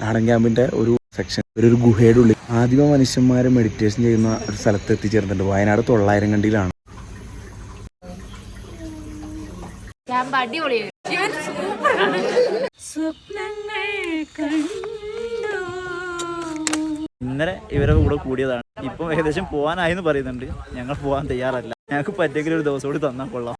നാടൻ ക്യാമ്പിന്റെ ഒരു സെക്ഷൻ ഒരു ഗുഹയുടെ ഉള്ളിൽ ആദിമ മനുഷ്യന്മാരെ മെഡിറ്റേഷൻ ചെയ്യുന്ന ഒരു സ്ഥലത്ത് എത്തിച്ചേർന്നിട്ടുണ്ട്. വയനാട് തൊള്ളായിരം കണ്ടിയിലാണ് ഇന്നലെ ഇവരെ കൂടെ കൂടിയതാണ്. ഇപ്പം ഏകദേശം പോകാനായി എന്ന് പറയുന്നുണ്ട്. ഞങ്ങൾ പോകാൻ തയ്യാറല്ല. ഞങ്ങൾക്ക് പറ്റെങ്കിലും ഒരു ദിവസം കൂടി തന്നാൽ കൊള്ളാം.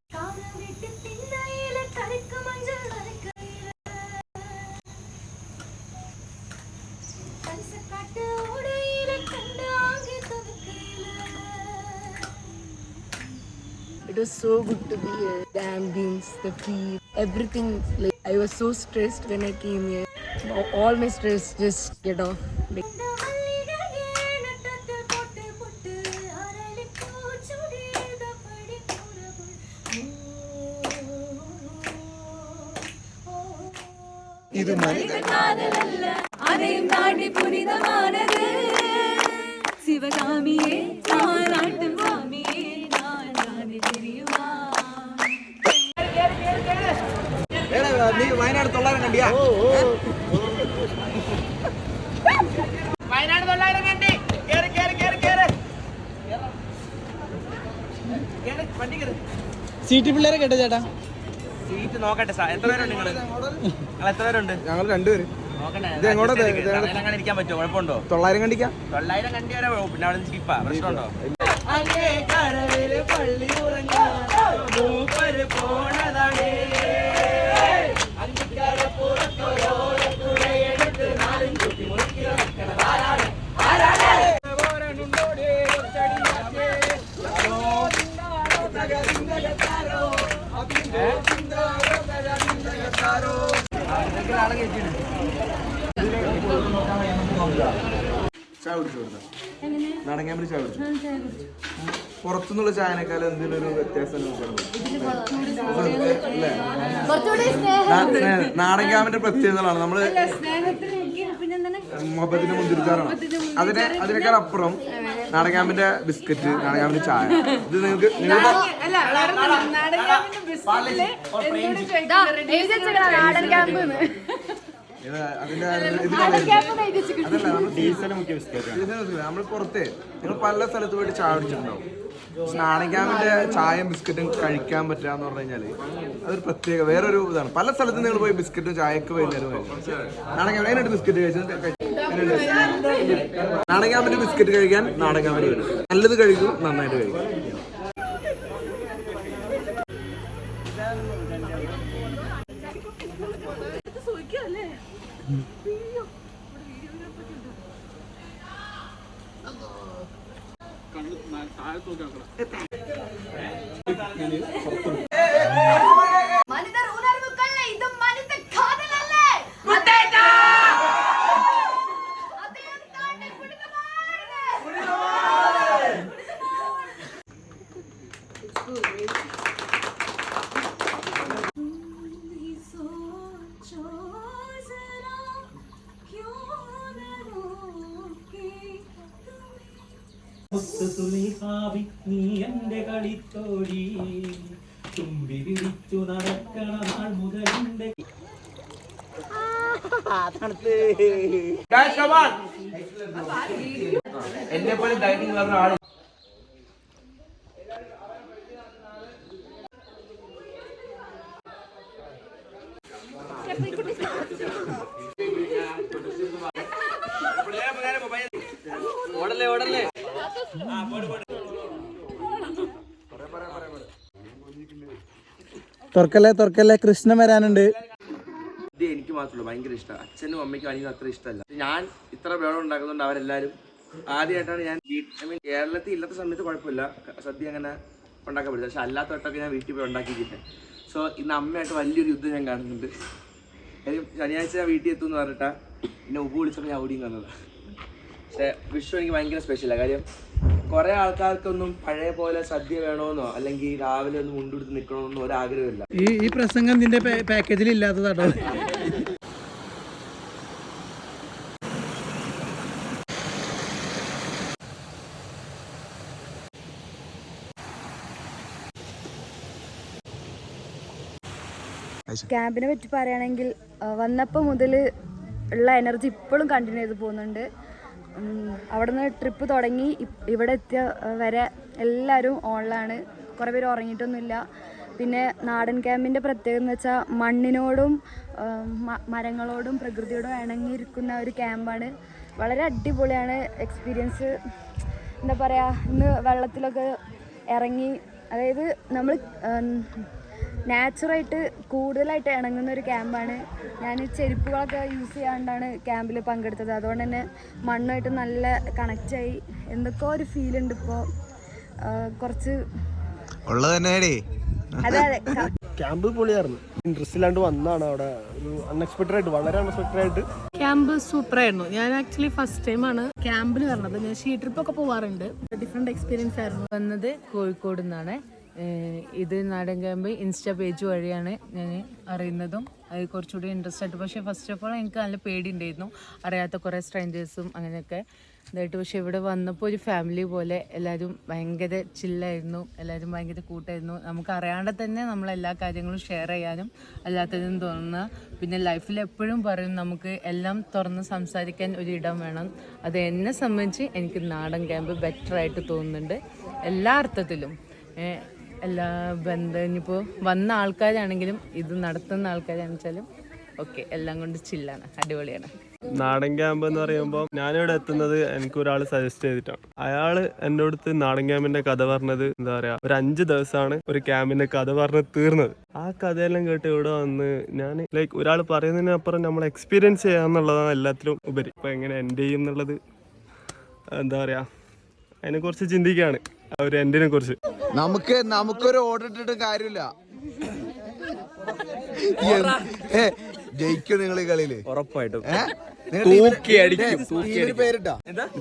It was so good to be here. The ambience, the feel, everything. Like I was so stressed when I came here. All my stress just get off. Like, അதையும் தாண்டி புனிதமானது சிவகாமியே தாலாட்டு വയനാട് തൊള്ളായിരം കണ്ടിയാ? സീറ്റ് പിള്ളേരെ കേട്ടോ ചേട്ടാ. സീറ്റ് നോക്കട്ടെ സാർ. എത്ര പേരുണ്ട് നിങ്ങൾ? നിങ്ങൾ എത്ര പേരുണ്ട്? ഞങ്ങൾ രണ്ടുപേര്. ഇരിക്കാൻ പറ്റുമോ? കുഴപ്പമുണ്ടോ? തൊള്ളായിരം കണ്ടിക്കാം? തൊള്ളായിരം കണ്ടി വരെ പിന്നെ അവിടെ സ്കിപ്പാ പ്രശ്നമുണ്ടോ? ആളെ കയറ്റിയാണ് ചായ കുടിച്ചു കൊടുത്ത ക്യാമ്പിൽ ചായ കുടിച്ചു? പുറത്തുനിന്നുള്ള ചായനേക്കാളും എന്തെങ്കിലും ഒരു വ്യത്യാസം. നാടൻ ക്യാമ്പിന്റെ പ്രത്യേകതകളാണ് നമ്മൾ മുഖത്തിന്റെ മുന്തിരിച്ചാറാണ്. അതിനെ അതിനേക്കാൾ അപ്പുറം നാടൻ ക്യാമ്പിന്റെ ബിസ്ക്കറ്റ് നാടൻ ക്യാമ്പിന്റെ ചായ. ഇത് നിങ്ങൾക്ക് അതിന്റെ നമ്മൾ പുറത്തെ നിങ്ങൾ പല സ്ഥലത്ത് പോയിട്ട് ചായ കുടിച്ചിട്ടുണ്ടാവും. പക്ഷെ ചായയും ബിസ്ക്കറ്റും കഴിക്കാൻ പറ്റുക എന്ന് പറഞ്ഞു കഴിഞ്ഞാൽ അതൊരു പ്രത്യേക വേറൊരു ഇതാണ്. പല സ്ഥലത്തും നിങ്ങൾ പോയി ബിസ്ക്കറ്റും ചായക്ക് വൈകുന്നേരം ക്യാമ്പ് അതിനായിട്ട് ബിസ്ക്കറ്റ് കഴിച്ചു നാടൻ ക്യാമ്പിന്റെ ബിസ്ക്കറ്റ് കഴിക്കാൻ ക്യാമ്പിൽ വരും. നല്ലത് കഴിക്കും നന്നായിട്ട് കഴിക്കും. മനിതർ ഉണർവുകളെ ഇത് മനിത കാതലല്ലേ അതെയും താണ്ടി പുനിതമാനത്. മുത്തുസുലിഹാവി നീ എന്റെ കളിത്തോഴി തുമ്പി വിളിച്ചു നടക്കണ നാൾ മുതൽ എന്റെ എന്നെ പോലെ ഡൈറ്റിംഗ് പറഞ്ഞ ആൾ. തുറക്കല്ലേ തുറക്കല്ലേ? കൃഷ്ണൻ വരാനുണ്ട്. ഇത് എനിക്ക് മാത്രമല്ല ഭയങ്കര ഇഷ്ടമാണ് അച്ഛനും അമ്മയ്ക്കും അനിയനും അത്ര ഇഷ്ടമല്ല. ഞാൻ ഇത്ര വേണം ഉണ്ടാക്കുന്നുണ്ട് അവരെല്ലാരും ആദ്യമായിട്ടാണ് ഞാൻ ഐ മീൻ കേരളത്തിൽ ഇല്ലാത്ത സമയത്ത് കുഴപ്പമില്ല. സദ്യ അങ്ങനെ ഉണ്ടാക്കാൻ പറ്റില്ല പക്ഷെ അല്ലാത്ത വട്ടമൊക്കെ ഞാൻ വീട്ടിൽ പോയി ഉണ്ടാക്കിയിട്ടുണ്ട്. സോ ഇന്ന് അമ്മയായിട്ട് വലിയൊരു യുദ്ധം ഞാൻ കാണുന്നുണ്ട്. ശനിയാഴ്ച ഞാൻ വീട്ടിൽ എത്തുമെന്ന് പറഞ്ഞിട്ടാ എന്നെ ഉപ്പ് വിളിച്ചപ്പോൾ ഞാൻ ഓടിയും കാണുന്നത്. പക്ഷേ വിഷു എനിക്ക് ഭയങ്കര സ്പെഷ്യലാണ് കാര്യം കുറേ ആൾക്കാർക്കൊന്നും പഴയ പോലെ സദ്യ വേണമെന്നോ അല്ലെങ്കിൽ രാവിലെ ഒന്ന് മുണ്ടെടുത്ത് നിൽക്കണമെന്നോ ഒരാഗ്രഹമില്ല ഈ ഈ പ്രസംഗം നിന്റെ പാക്കേജിൽ ഇല്ലാത്തതാട്ടോ. ക്യാമ്പിനെ പറ്റി പറയുകയാണെങ്കിൽ വന്നപ്പോൾ മുതൽ ഉള്ള എനർജി ഇപ്പോഴും കണ്ടിന്യൂ ചെയ്ത് പോകുന്നുണ്ട്. അവിടുന്ന് ട്രിപ്പ് തുടങ്ങി. ഇവിടെ എത്തിയ വരെ എല്ലാവരും ഓണിലാണ് കുറേ പേര് ഉറങ്ങിയിട്ടൊന്നുമില്ല. പിന്നെ നാടൻ ക്യാമ്പിന്റെ പ്രത്യേകത എന്ന് വെച്ചാൽ മണ്ണിനോടും മരങ്ങളോടും പ്രകൃതിയോടും ഇണങ്ങിയിരിക്കുന്ന ഒരു ക്യാമ്പാണ് വളരെ അടിപൊളിയാണ് എക്സ്പീരിയൻസ് എന്താ പറയുക ഇന്ന് വെള്ളത്തിലൊക്കെ ഇറങ്ങി അതായത് നമ്മൾ നാച്ചുറായിട്ട് കൂടുതലായിട്ട് ഇണങ്ങുന്ന ഒരു ക്യാമ്പാണ്. ഞാൻ ചെരുപ്പുകളൊക്കെ യൂസ് ചെയ്യാണ്ടാണ് ക്യാമ്പിൽ പങ്കെടുത്തത്. അതുകൊണ്ട് തന്നെ മണ്ണുമായിട്ട് നല്ല കണക്റ്റായി എന്തൊക്കെ ഒരു ഫീൽ ഉണ്ട് ഇപ്പോൾ കുറച്ച് ഉള്ളത് അതെ അതെ. ക്യാമ്പ് പൊളിയായിരുന്നു. ഇൻട്രസ്റ്റ് ഇല്ലാണ്ട് വന്നാണ് അവിടെ. ഒരു അൺഎക്സ്പെക്ടഡ് ആയിട്ട് വളരെ അൺഎക്സ്പെക്ടഡ് ആയിട്ട്. ക്യാമ്പ് സൂപ്പർ ആയിരുന്നു. ഞാൻ ആക്ച്വലി ഫസ്റ്റ് ടൈം ആണ് ക്യാമ്പിൽ വരണത്. ഞാൻ ഷീ ട്രിപ്പ് ഒക്കെ പോവാറുണ്ട്. ഡിഫറെന്റ് എക്സ്പീരിയൻസ് ആയിരുന്നു. വന്നത് കോഴിക്കോട് നിന്നാണ്. ഇത് നാടൻ ക്യാമ്പ് ഇൻസ്റ്റ പേജ് വഴിയാണ് ഞാൻ അറിയുന്നതും. അത് കുറച്ചുകൂടി ഇൻട്രസ്റ്റ് ആയിട്ട്. പക്ഷേ ഫസ്റ്റ് ഓഫ് ഓൾ എനിക്ക് നല്ല പേടി ഉണ്ടായിരുന്നു അറിയാത്ത കുറേ സ്ട്രേഞ്ചേഴ്സും അങ്ങനെയൊക്കെ ഇതായിട്ട്. പക്ഷേ ഇവിടെ വന്നപ്പോൾ ഒരു ഫാമിലി പോലെ എല്ലാവരും ഭയങ്കര ചില്ലായിരുന്നു എല്ലാവരും ഭയങ്കര കൂട്ടായിരുന്നു. നമുക്ക് അറിയാണ്ട് തന്നെ നമ്മൾ എല്ലാ കാര്യങ്ങളും ഷെയർ ചെയ്യാനും അല്ലാത്തതും തോന്നുന്ന പിന്നെ ലൈഫിൽ എപ്പോഴും പറയും നമുക്ക് എല്ലാം തുറന്ന് സംസാരിക്കാൻ ഒരു ഇടം വേണം. അത് എന്നെ സംബന്ധിച്ച് എനിക്ക് നാടൻ ക്യാമ്പ് ബെറ്റർ ആയിട്ട് തോന്നുന്നുണ്ട്. എല്ലാ അർത്ഥത്തിലും. എല്ലാ ബന്ധം ഇനിയിപ്പോൾ വന്ന ആൾക്കാരാണെങ്കിലും ഇത് നടത്തുന്ന ആൾക്കാരാണെന്ന് ഓക്കെ എല്ലാം കൊണ്ട് ചില്ലാണ് അടിപൊളിയാണ്. നാടൻ ക്യാമ്പ് എന്ന് പറയുമ്പോൾ ഞാനിവിടെ എത്തുന്നത് എനിക്ക് ഒരാൾ സജസ്റ്റ് ചെയ്തിട്ടാണ്. അയാൾ എന്റെ അടുത്ത് നാടൻ ക്യാമ്പിന്റെ കഥ പറഞ്ഞത് എന്താ പറയാ ഒരു അഞ്ച് ദിവസമാണ് ഒരു ക്യാമ്പിന്റെ കഥ പറഞ്ഞ് തീർന്നത്. ആ കഥയെല്ലാം കേട്ട് ഇവിടെ വന്ന് ഞാൻ ലൈക്ക് ഒരാൾ പറയുന്നതിനപ്പുറം നമ്മൾ എക്സ്പീരിയൻസ് ചെയ്യാന്നുള്ളതാണ് എല്ലാത്തിലും ഉപരി. ഇപ്പൊ എങ്ങനെ എൻഡ് ചെയ്യും എന്നുള്ളത് എന്താ പറയാ അതിനെ കുറിച്ച് ചിന്തിക്കുകയാണ് ഒരു എൻഡിനെ കുറിച്ച്. നമുക്ക് നമുക്കൊരു ഓർഡർ ഇട്ടിട്ട് കാര്യമില്ല. ജയിക്കും നിങ്ങൾ ഈ കളിയിൽ. ഉറപ്പായിട്ടും. ടീമിന് പേരിട്ടാ?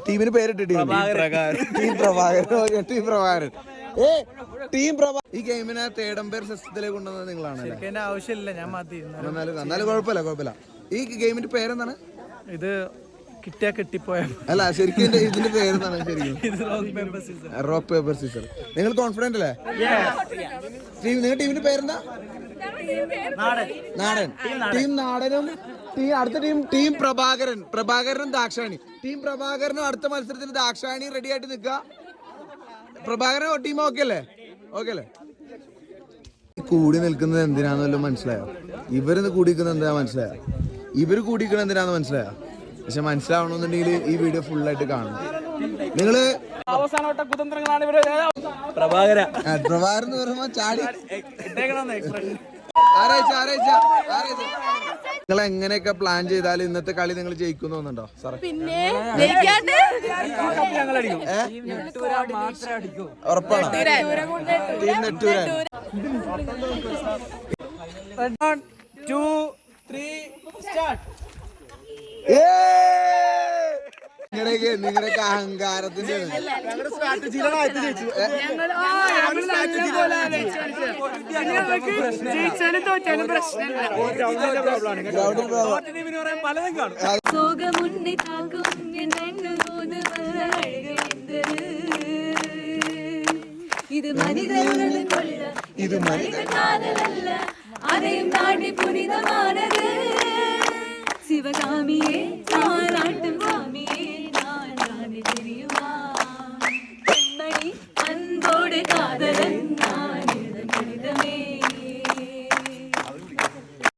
ടീമിന് പേരിട്ട് ടീം പ്രഭാകരൻ. ടീം പ്രഭാകരൻ. ഏ ടീം പ്രഭാ ഈ ഗെയിമിനെ തേർഡ് എംപയർ സിസ്റ്റത്തിലേക്ക് കൊണ്ടുവന്നത് നിങ്ങളാണ് ആവശ്യമില്ല ഞാൻ എന്നാലും കുഴപ്പമില്ല കുഴപ്പമില്ല. ഈ ഗെയിമിന്റെ പേരെന്താണ്? ഇത് കിട്ടിയാ കിട്ടിപ്പോയ അല്ല ശരിക്കും ഇതിന്റെ ഇതിന്റെ പേരെന്താണ് ശരിക്കും? റോക്ക് പേപ്പർ സീസർ നിങ്ങൾ കോൺഫിഡന്റ് അല്ലേ? ടീം നിങ്ങളുടെ ടീമിന്റെ പേരെന്താ? നാടൻ. ടീം നാടനും ടീം അടുത്ത ടീം ടീം പ്രഭാകരൻ. പ്രഭാകരനും ദാക്ഷാണി ടീം പ്രഭാകരനും അടുത്ത മത്സരത്തിന് ദാക്ഷാണി റെഡി ആയിട്ട് നിൽക്കുക പ്രഭാകരൻ ടീം ഓക്കെ അല്ലേ? ഓക്കെ അല്ലേ? കൂടി നിൽക്കുന്നത് എന്തിനാന്ന് വല്ലതും മനസ്സിലായോ? ഇവരിന്ന് കൂടി നിൽക്കുന്നത് എന്തിനാ മനസ്സിലായോ? ഇവർ കൂടി നിൽക്കുന്നത് എന്തിനാന്ന് മനസ്സിലായോ? പക്ഷെ മനസ്സിലാവണമെന്നുണ്ടെങ്കിൽ ഈ വീഡിയോ ഫുൾ ആയിട്ട് കാണണം. നിങ്ങൾ പ്രഭാകര. ആ, പ്രഭാകരൻ എന്ന് പറയുമ്പോ ചാടി. ആരാഴ്ച ആരാഴ്ച ആരാഴ്ച നിങ്ങൾ എങ്ങനെയൊക്കെ പ്ലാൻ ചെയ്താൽ ഇന്നത്തെ കളി നിങ്ങൾ ജയിക്കും തോന്നുന്നുണ്ടോ? സാറേ. പിന്നെ ഉറപ്പാണ്. ഉറപ്പാണോ. Team Netturan two three start നിങ്ങളുടെ അഹങ്കാരത്തിന്റെ ഇത്. മനിതനല്ല ഇത് മനിത দামিয়ে